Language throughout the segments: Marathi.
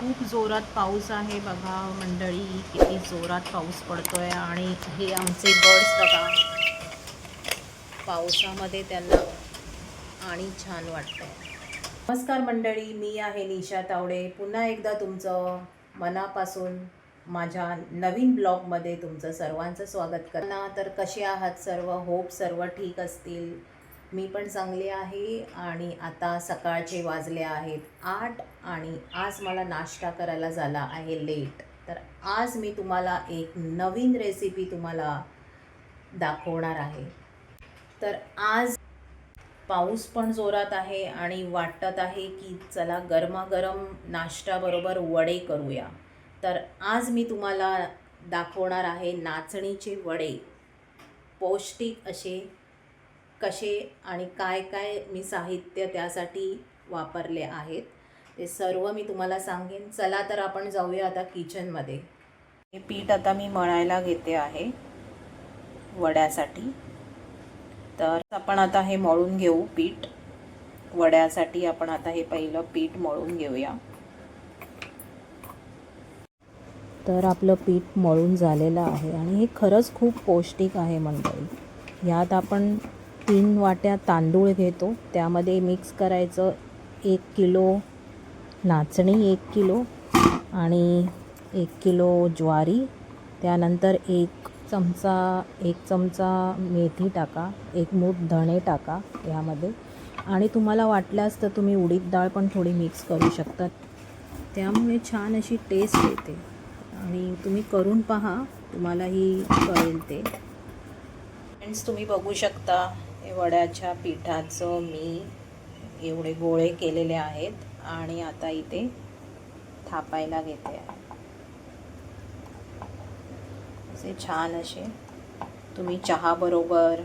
खूप जोरात पाऊस आहे बघा मंडळी किती जोरात पाऊस पडतोय आणि हे आमचे बर्ड्स बघा. पावसामध्ये त्यांना आणि छान वाटतंय. नमस्कार मंडळी मी आहे निशा तावडे. पुन्हा एकदा तुमचं मनापासून माझ्या नवीन ब्लॉगमध्ये तुमचं सर्वांचं स्वागत करणार तर कसे आहात सर्व? होप सर्व ठीक असतील. मी पण चांगली आहे आणि आता सकाळचे वाजले आहेत आठ आणि आज मला नाश्ता करायला झाला आहे लेट तर आज मी तुम्हाला एक नवीन रेसिपी तुम्हाला दाखवणार आहे. तर आज पाऊस पण जोरात आहे आणि वाटत आहे की चला गरमागरम नाश्त्याबरोबर वडे करूया. तर आज मी तुम्हाला दाखवणार आहे नाचणीचे वडे. पौष्टिक असे कसे आणि काय काय मी साहित्य त्यासाठी वापरले आहेत ते सर्व मी तुम्हाला सांगेन. चला तर आपण जाऊया आता किचनमध्ये. हे पीठ आता मी मळायला घेते आहे वड्यासाठी. तर आपण आता हे मळून घेऊ पीठ. वड्यासाठी आपण आता हे पहिलं पीठ मळून घेऊया. तर आपलं पीठ मळून झालेलं आहे आणि हे खरंच खूप पौष्टिक आहे मंडळी. ह्यात आपण तीन वाट्या तांदूळ घेतो. त्यामध्ये मिक्स करायचं एक किलो नाचणी एक किलो आणि एक किलो ज्वारी. त्यानंतर एक चमचा एक चमचा मेथी टाका एक मूठ धणे टाका यामध्ये. आणि तुम्हाला वाटल्यास तर तुम्ही उडीद डाळ पण थोडी मिक्स करू शकता त्यामुळे छान अशी टेस्ट येते. आणि तुम्ही करून पहा तुम्हालाही कळेल ते. फ्रेंड्स तुम्ही बघू शकता. हे वड्याच्या पिठाचं मी एवढे गोळे केलेले आहेत आणि आता इथे थापायला घेते. आहे असे छान असे. तुम्ही चहाबरोबर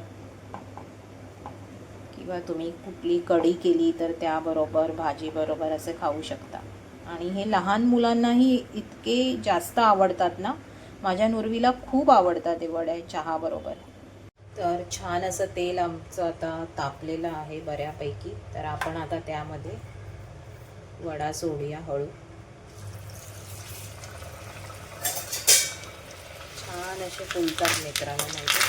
किंवा तुम्ही कुठली कढी केली तर त्याबरोबर भाजीबरोबर असे खाऊ शकता. आणि हे लहान मुलांनाही इतके जास्त आवडतात ना? माझ्या नुरवीला खूप आवडतात ते वड्या चहाबरोबर तर छान असं तेल आमचं आता तापलेलं आहे बऱ्यापैकी. तर आपण आता त्यामध्ये वडा सोडूया हळू. छान असे फुलतात मित्रांनो माहिती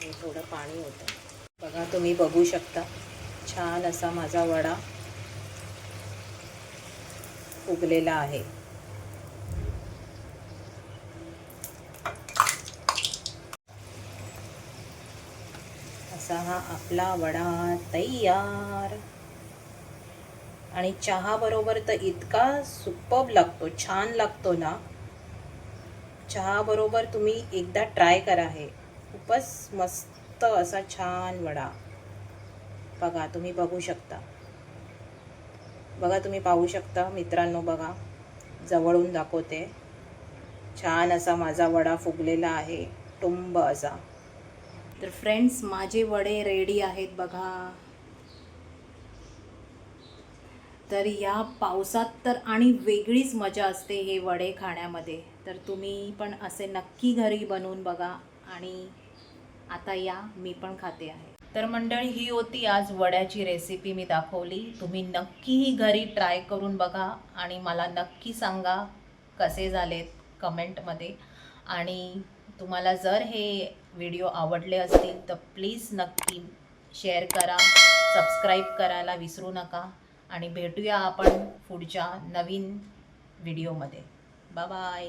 हे थोडं पाणी होतं. बघा तुम्ही बघू शकता. छान असा माझा वडा उगलेला आहे. असा हा आपला वडा तयार. आणि चहा बरोबर तर इतका सुपब लागतो छान लागतो ना. चहा बरोबर तुम्ही एकदा ट्राय करा हे. खूपच मस्त असा छान वडा. बघा तुम्ही बघू शकता. बघा तुम्ही पाहू शकता मित्रांनो बघा. जवळून दाखवते. छान असा माझा वडा फुगलेला आहे. टुंब असा. तर फ्रेंड्स माझे वडे रेडी आहेत बघा. तर या पावसात तर आणि वेगळीच मजा असते हे वडे खाण्यामध्ये. तर तुम्ही पण असे नक्की घरी बनवून बघा आणि आता या मी पण खाते आहे. तर मंडळी ही होती आज वड्याची रेसिपी मी दाखवली. तुम्ही नक्कीही घरी ट्राय करून बघा आणि मला नक्की सांगा कसे झालेत कमेंटमध्ये आणि तुम्हाला जर हे व्हिडिओ आवडले असतील तर प्लीज नक्की शेअर करा सबस्क्राईब करायला विसरू नका आणि भेटूया आपण पुढच्या नवीन व्हिडिओमध्ये. बाय